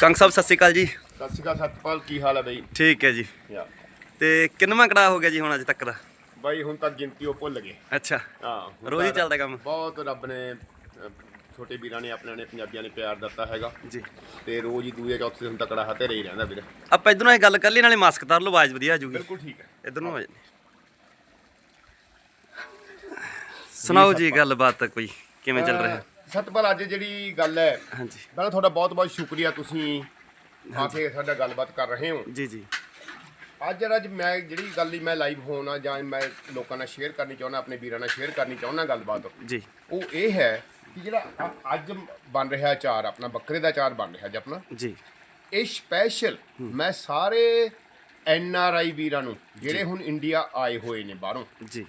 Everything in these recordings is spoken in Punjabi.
ਕੰਗ ਸਾਹਿਬ ਸਤਿ ਸ਼੍ਰੀ ਅਕਾਲ ਜੀ। ਸਤਿ ਸ਼੍ਰੀ ਅਕਾਲ ਸਤਪਾਲ ਕੀ ਹਾਲ ਹੈ ਬਈ? ਠੀਕ ਹੈ ਜੀ। ਯਾ। ਤੇ ਕਿੰਨਵਾਂ ਕੜਾ ਹੋ ਗਿਆ ਜੀ ਹੁਣ ਅੱਜ ਤੱਕ ਦਾ? ਬਾਈ ਹੁਣ ਤੱਕ ਗਿਣਤੀ ਉਹ ਭੁੱਲ ਗਏ। ਅੱਛਾ। ਹਾਂ ਰੋਜ਼ ਹੀ ਤਾਂ ਚੱਲਦਾ ਕੰਮ। ਬਹੁਤ ਰੱਬ ਨੇ ਛੋਟੇ ਵੀਰਾਂ ਨੇ ਆਪਣੇ ਨੇ ਪੰਜਾਬੀਆਂ ਨੇ ਪਿਆਰ ਦਿੱਤਾ ਹੈਗਾ। ਜੀ। ਤੇ ਰੋਜ਼ ਹੀ ਦੂਏ ਚੌਥੇ ਦਿਨ ਤੱਕ ਕੜਾ ਹਤੇ ਰਹੀ ਰਹਿੰਦਾ ਵੀਰ। ਆਪਾਂ ਇਧਰੋਂ ਇਹ ਗੱਲ ਕਰ ਲਈ ਨਾਲੇ ਮਾਸਕ ਤਾਰ ਲਓ ਆਵਾਜ਼ ਵਧੀਆ ਆ ਜੂਗੀ। ਬਿਲਕੁਲ ਠੀਕ ਹੈ। ਇਧਰ ਨੂੰ ਆ ਜਾਂਦੇ ਸੁਣਾਓ ਜੀ ਗੱਲਬਾਤ ਕੋਈ ਕਿਵੇਂ ਚੱਲ ਰਿਹਾ? ਸਤਪਾਲ ਅੱਜ ਜਿਹੜੀ ਗੱਲ ਹੈ ਹਾਂਜੀ। ਪਹਿਲਾਂ ਤੁਹਾਡਾ ਬਹੁਤ ਬਹੁਤ ਸ਼ੁਕਰੀਆ ਤੁਸੀਂ ਆ ਕੇ ਸਾਡਾ ਗੱਲਬਾਤ ਕਰ ਰਹੇ ਹੋ। ਜੀ ਜੀ। ਅੱਜ ਅੱਜ ਮੈਂ ਜਿਹੜੀ ਗੱਲ ਹੀ ਮੈਂ ਲਾਈਵ ਹੋਣਾ ਜਾਂ ਮੈਂ ਲੋਕਾਂ ਨਾਲ ਸ਼ੇਅਰ ਕਰਨੀ ਚਾਹੁੰਦਾ ਆਪਣੇ ਵੀਰਾਂ ਨਾਲ ਸ਼ੇਅਰ ਕਰਨੀ ਚਾਹੁੰਦਾ ਗੱਲਬਾਤ ਜੀ। ਉਹ ਇਹ ਹੈ ਕਿ ਜਿਹੜਾ ਅ- ਅੱਜ ਬਣ ਰਿਹਾ ਅਚਾਰ ਆਪਣਾ ਬੱਕਰੇ ਦਾ ਅਚਾਰ ਬਣ ਰਿਹਾ ਅੱਜ ਆਪਣਾ। ਜੀ। ਇਹ ਸਪੈਸ਼ਲ ਮੈਂ ਸਾਰੇ ਐਨ ਆਰ ਆਈ ਵੀਰਾਂ ਨੂੰ ਜਿਹੜੇ ਹੁਣ ਇੰਡੀਆ ਆਏ ਹੋਏ ਨੇ ਬਾਹਰੋਂ ਜੀ।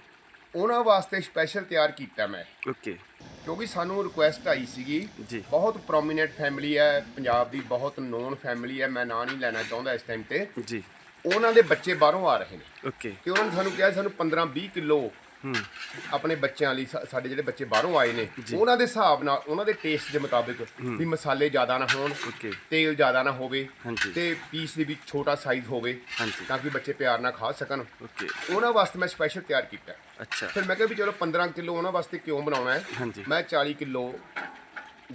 ਉਹਨਾਂ ਵਾਸਤੇ ਸਪੈਸ਼ਲ ਤਿਆਰ ਕੀਤਾ ਮੈਂ। ਓਕੇ। ਕਿਉਂਕਿ ਸਾਨੂੰ ਰਿਕੁਐਸਟ ਆਈ ਸੀਗੀ। ਜੀ। ਬਹੁਤ ਪ੍ਰੋਮੀਨੈਂਟ ਫੈਮਿਲੀ ਹੈ ਪੰਜਾਬ ਦੀ ਬਹੁਤ ਨੋਨ ਫੈਮਿਲੀ ਹੈ ਮੈਂ ਨਾਂ ਨਹੀਂ ਲੈਣਾ ਚਾਹੁੰਦਾ ਇਸ ਟਾਈਮ ਤੇ। ਜੀ। ਉਹਨਾਂ ਦੇ ਬੱਚੇ ਬਾਹਰੋਂ ਆ ਰਹੇ ਨੇ। ਓਕੇ ਤੇ ਉਹਨਾਂ ਨੇ ਸਾਨੂੰ ਕਿਹਾ ਸਾਨੂੰ 15 20 ਕਿਲੋ ਆਪਣੇ ਬੱਚਿਆਂ ਲਈ ਸਾ- ਸਾਡੇ ਜਿਹੜੇ ਬੱਚੇ ਬਾਹਰੋਂ ਆਏ ਨੇ ਉਹਨਾਂ ਦੇ ਹਿਸਾਬ ਨਾਲ ਉਹਨਾਂ ਦੇ ਟੇਸਟ ਦੇ ਮੁਤਾਬਿਕ ਵੀ ਮਸਾਲੇ ਜ਼ਿਆਦਾ ਨਾ ਹੋਣ ਓਕੇ ਤੇਲ ਜ਼ਿਆਦਾ ਨਾ ਹੋਵੇ ਹਾਂਜੀ। ਤੇ ਪੀਸ ਦੇ ਵਿੱਚ ਛੋਟਾ ਸਾਈਜ਼ ਹੋਵੇ ਹਾਂਜੀ। ਤਾਂ ਕਿ ਬੱਚੇ ਪਿਆਰ ਨਾਲ ਖਾ ਸਕਣ। ਓਕੇ ਉਹਨਾਂ ਵਾਸਤੇ ਮੈਂ ਸਪੈਸ਼ਲ ਤਿਆਰ ਕੀਤਾ। ਅੱਛਾ। ਫਿਰ ਮੈਂ ਕਿਹਾ ਵੀ ਚਲੋ 15 ਕਿਲੋ ਉਹਨਾਂ ਵਾਸਤੇ ਕਿਉਂ ਬਣਾਉਣਾ ਹੈ? ਹਾਂਜੀ। ਮੈਂ 40 ਕਿਲੋ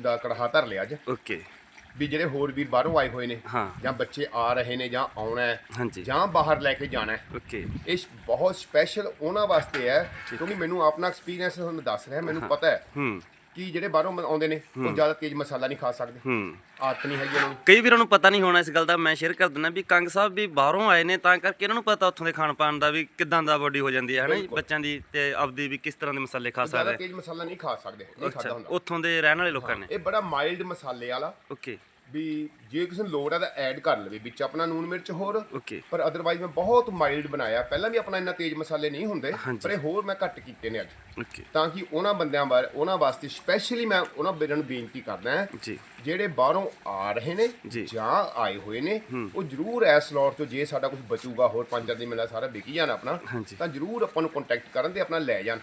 ਦਾ ਕੜਾਹਾ ਧਰ ਲਿਆ ਅੱਜ। ਓਕੇ ਵੀ ਜਿਹੜੇ ਹੋਰ ਵੀਰ ਬਾਹਰੋਂ ਆਏ ਹੋਏ ਨੇ ਹਾਂ। ਜਾਂ ਬੱਚੇ ਆ ਰਹੇ ਨੇ ਜਾਂ ਆਉਣਾ ਹੈ ਹਾਂਜੀ। ਜਾਂ ਬਾਹਰ ਲੈ ਕੇ ਜਾਣਾ ਹੈ। ਓਕੇ। ਇਹ ਸ- ਬਹੁਤ ਸਪੈਸ਼ਲ ਉਹਨਾਂ ਵਾਸਤੇ ਹੈ ਕਿਉਂਕਿ ਮੈਨੂੰ ਆਪਣਾ ਐਕਸਪੀਰੀਅੰਸ ਤੁਹਾਨੂੰ ਦੱਸ ਰਿਹਾ ਮੈਨੂੰ ਪਤਾ ਹੈ। ਹੂੰ। ਕਿ ਜਿਹੜੇ ਬਾਹਰੋਂ ਮ- ਆਉਂਦੇ ਨੇ ਉਹ ਜ਼ਿਆਦਾ ਤੇਜ਼ ਮਸਾਲਾ ਨਹੀਂ ਖਾ ਸਕਦੇ। ਹੂੰ। ਆਦਤ ਨਹੀਂ ਹੈਗੀ ਉਹਨਾਂ ਨੂੰ। ਕਈ ਵੀਰਾਂ ਨੂੰ ਪਤਾ ਨਹੀਂ ਹੋਣਾ ਇਸ ਗੱਲ ਦਾ ਮੈਂ ਸ਼ੇਅਰ ਕਰ ਦਿੰਦਾ ਵੀ ਕੰਗ ਸਾਹਿਬ ਵੀ ਬਾਹਰੋਂ ਆਏ ਨੇ ਤਾਂ ਕਰਕੇ ਇਹਨਾਂ ਨੂੰ ਪਤਾ ਉੱਥੋਂ ਦੇ ਖਾਣ ਪਾਣ ਦਾ ਵੀ ਕਿਦਾਂ ਦਾ ਬੋਡੀ ਹੋ ਜਾਂਦੀ ਹੈ ਹਨਾ ਜੀ। ਬੱਚਿਆਂ ਦੀ ਤੇ ਆਪਦੀ ਵੀ ਕਿਸ ਤਰ੍ਹਾਂ ਦੇ ਮਸਾਲੇ ਖਾ ਜ਼ਿਆਦਾ ਸਕਦੇ ਤੇਜ਼ ਮਸਾਲਾ ਨਹੀਂ ਖਾ ਸਕਦੇ ਨਹੀਂ ਖਾਦਾ ਹੁੰਦਾ। ਉੱਥੋਂ ਦੇ ਰਹਿਣ ਵਾਲੇ ਲੋਕਾਂ ਨੇ। ਇਹ ਬੜਾ ਮਾਈਲਡ ਮਸਾਲੇ ਵਾਲਾ ਓਕੇ ਵੀ ਜੇ ਕਿਸੇ ਨੂੰ ਲੋੜ ਹੈ ਤਾਂ ਐਡ ਕਰ ਲਵੇ ਵਿੱਚ ਆਪਣਾ ਨੂਨ ਮਿਰਚ ਹੋਰ। ਓਕੇ ਪਰ ਅਦਰਵਾਈਜ਼ ਮੈਂ ਬਹੁਤ ਮਾਈਲਡ ਬਣਾਇਆ। ਪਹਿਲਾਂ ਵੀ ਆਪਣਾ ਇੰਨਾ ਤੇਜ਼ ਮਸਾਲੇ ਨਹੀਂ ਹੁੰਦੇ। ਪਰ ਇਹ ਹੋਰ ਮੈਂ ਘੱਟ ਕੀਤੇ ਨੇ ਅੱਜ। ਓਕੇ ਤਾਂ ਕਿ ਉਹਨਾਂ ਬੰਦਿਆਂ ਬਾਰੇ ਉਹਨਾਂ ਵਾਸਤੇ ਸਪੈਸ਼ਲੀ ਮੈਂ ਉਹਨਾਂ ਨੂੰ ਬੇਨਤੀ ਕਰਦਾ ਹਾਂ ਜੀ। ਜਿਹੜੇ ਬਾਹਰੋਂ ਆ ਰਹੇ ਨੇ ਜੀ। ਆਏ ਹੋਏ ਨੇ ਉਹ ਜਰੂਰ ਇਸ ਸਲੋਟ ਤੋਂ ਜੇ ਸਾਡਾ ਕੁਝ ਬਚੂਗਾ ਹੋਰ ਪੰਜ ਚਾਰ ਦਿਨ ਮਿਲਾ ਸਾਰਾ ਵਿਕ ਜਾਣਾ ਆਪਣਾ। ਤਾਂ ਜਰੂਰ ਆਪਾਂ ਨੂੰ ਕੰਟੈਕਟ ਕਰਨ ਤੇ ਆਪਣਾ ਲੈ ਜਾਣ।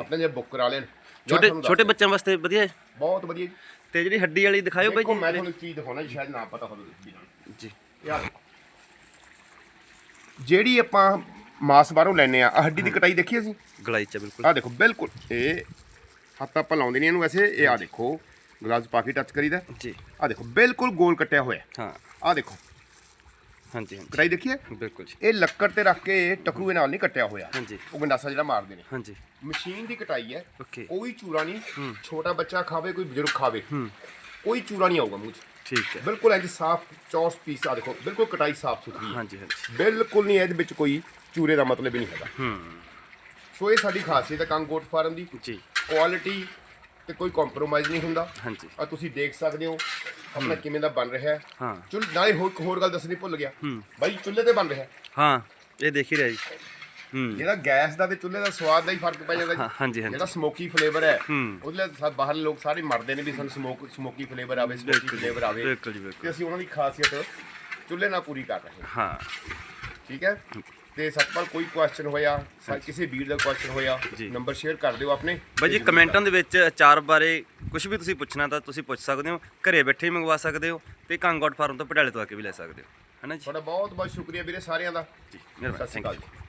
ਆਪਣਾ ਜੇ ਬੁੱਕ ਕਰਾ ਲੈਣ ਛੋਟੇ ਛੋਟੇ ਬੱਚਿਆਂ ਵਾਸਤੇ ਵਧੀਆ ਹੈ? ਬਹੁਤ ਵਧੀਆ ਜੀ। ਤੇ ਜਿਹੜੀ ਹੱਡੀ ਵਾਲੀ ਦਿਖਾਇਓ ਬਾਈ ਦੇਖੋ ਜੀ ਤੁਹਾਨੂੰ ਇੱਕ ਚੀਜ਼ ਦਿਖਾਉਣਾ ਜੀ, ਸ਼ਾਇਦ ਨਾ ਪਤਾ ਹੋਵੇ ਜੀ। ਯਾਰ ਜਿਹੜੀ ਆਪਾਂ ਮਾਸ ਬਾਹਰੋਂ ਲੈਨੇ ਆ ਆਹ ਹੱਡੀ ਦੀ ਕਟਾਈ ਦੇਖੀ ਅਸੀਂ? ਗਲਾਈ ਚ ਬਿਲਕੁਲ। ਆਹ ਦੇਖੋ ਬਿਲਕੁਲ। ਇਹ ਹੱਥ ਆਪਾਂ ਲਾਉਂਦੇ ਨਹੀਂ ਇਹਨੂੰ ਵੈਸੇ ਇਹ ਆ ਦੇਖੋ ਗਲਾਸ ਪਾ ਕੇ ਟੱਚ ਕਰੀਦਾ। ਜੀ। ਆ ਦੇਖੋ ਬਿਲਕੁਲ ਗੋਲ ਕੱਟਿਆ ਹੋਇਆ। ਹਾਂ। ਆ ਦੇਖੋ ਹਾਂਜੀ ਹਾਂਜੀ। ਕਟਾਈ ਦੇਖੀਏ ਬਿਲਕੁਲ ਜੀ। ਇਹ ਲੱਕੜ ਤੇ ਰੱਖ ਕੇ ਟਕੂਏ ਨਾਲ ਨਹੀਂ ਕੱਟਿਆ ਹੋਇਆ। ਹਾਂਜੀ। ਉਹ ਗੰਡਾਸਾ ਜਿਹੜਾ ਮਾਰਦੇ ਨੇ। ਹਾਂਜੀ। ਮਸ਼ੀਨ ਦੀ ਕਟਾਈ ਹੈ। ਓਕੇ। ਕੋਈ ਚੂਰਾ ਨਹੀਂ। ਛੋਟਾ ਬੱਚਾ ਖਾਵੇ ਕੋਈ ਬਜ਼ੁਰਗ ਖਾਵੇ। ਕੋਈ ਚੂਰਾ ਨਹੀਂ ਆਊਗਾ ਮੂੰਹ 'ਚ। ਠੀਕ ਹੈ। ਬਿਲਕੁਲ ਇੰਜ ਸਾਫ਼ ਚੌਰਸ ਪੀਸ ਆ ਦੇਖੋ। ਬਿਲਕੁਲ ਕਟਾਈ ਸਾਫ਼ ਸੁਥਰੀ ਹਾਂਜੀ ਹਾਂਜੀ। ਬਿਲਕੁਲ ਨਹੀਂ ਇਹਦੇ ਵਿੱਚ ਕੋਈ ਚੂਰੇ ਦਾ ਮਤਲਬ ਹੀ ਨਹੀਂ ਹੈਗਾ। ਹੂੰ। ਸੋ ਇਹ ਸਾਡੀ ਖਾਸੀਅਤ ਹੈ ਕੰਗ ਗੋਟ ਫਾਰਮ ਦੀ। ਜੀ। ਕੁਆਲਿਟੀ ਤੇ ਕੋਈ ਕੰਪਰੋਮਾਈਜ਼ ਨਹੀਂ ਹੁੰਦਾ। ਹਾਂਜੀ। ਆ ਤੁਸੀਂ ਦੇਖ ਸਕਦੇ ਹੋ। ਆਪਣਾ ਕਿਵੇਂ ਦਾ ਬਣ ਰਿਹਾ ਹੈ। ਹਾਂ। ਚੁੱਲ ਨਾਲੇ ਹੋਰ ਇੱਕ ਹੋਰ ਗੱਲ ਦੱਸਣੀ ਭੁੱਲ ਗਿਆ। ਬਾਈ ਚੁੱਲ੍ਹੇ ਤੇ ਬਣ ਰਿਹਾ ਹੈ। ਇਹ ਦੇਖ ਹੀ ਰਿਹਾ ਜੀ। ਹੂੰ। ਜਿਹੜਾ ਗੈਸ ਦਾ ਤੇ ਚੁੱਲ੍ਹੇ ਦਾ ਸਵਾਦ ਦਾ ਹੀ ਫ਼ਰਕ ਪੈ ਜਾਂਦਾ ਹਾਂ, ਹਾਂਜੀ, ਹਾਂਜੀ। ਜਿਹੜਾ ਸਮੋਕੀ ਫਲੇਵਰ ਹੈ ਹੂੰ। ਉਹਦੇ ਲਈ ਸਭ ਬਾਹਰ ਲੋਕ ਸਾਰੇ ਮਰਦੇ ਨੇ ਵੀ ਸਾਨੂੰ ਸਮੋਕ ਸਮੋਕੀ ਫਲੇਵਰ ਆਵੇ ਸਮੋਕੀ ਫਲੇਵਰ ਆਵੇ। ਬਿਲਕੁਲ ਜੀ ਬਿਲਕੁਲ। ਤੇ ਅਸੀਂ ਉਹਨਾਂ ਦੀ ਖਾਸੀਅਤ ਚੁੱਲ੍ਹੇ ਨਾਲ ਪੂਰੀ ਕਰ ਰਹੇ ਹਾਂ। ਹਾਂ। ਠੀਕ ਹੈ? ਤੇ ਸਤਪਾਲ ਕੋਈ ਕੁਐਸਚਨ ਹੋਇਆ? ਸਾ- ਕਿਸੇ ਵੀਰ ਦਾ ਕੁਐਸਚਨ ਹੋਇਆ। ਨੰਬਰ ਸ਼ੇਅਰ ਕਰ ਦਿਓ ਆਪਣੇ। ਬਾਈ ਜੀ ਕਮੈਂਟਾਂ ਦੇ ਵਿੱਚ ਅਚਾਰ ਬਾਰੇ ਕੁਝ ਵੀ ਤੁਸੀਂ ਪੁੱਛਣਾ ਤਾਂ ਤੁਸੀਂ ਪੁੱਛ ਸਕਦੇ ਹੋ ਘਰੇ ਬੈਠੇ ਹੀ ਮੰਗਵਾ ਸਕਦੇ ਹੋ ਤੇ ਕੰਗੋਟ ਫਾਰਮ ਤੋਂ ਪਟਿਆਲੇ ਤੋਂ ਆ ਕੇ ਵੀ ਲੈ ਸਕਦੇ ਹੋ। ਹੈ ਨਾ ਜੀ? ਤੁਹਾਡਾ ਬਹੁਤ ਬਹੁਤ ਸ਼ੁਕਰੀਆ ਵੀਰੇ ਸਾਰਿਆਂ ਦਾ। ਜੀ ਸਤਿ ਮਿਹਰਬਾਨੀ ਸ਼੍ਰੀ ਥੈਂਕ ਅਕਾਲ ਯੂ ਜੀ।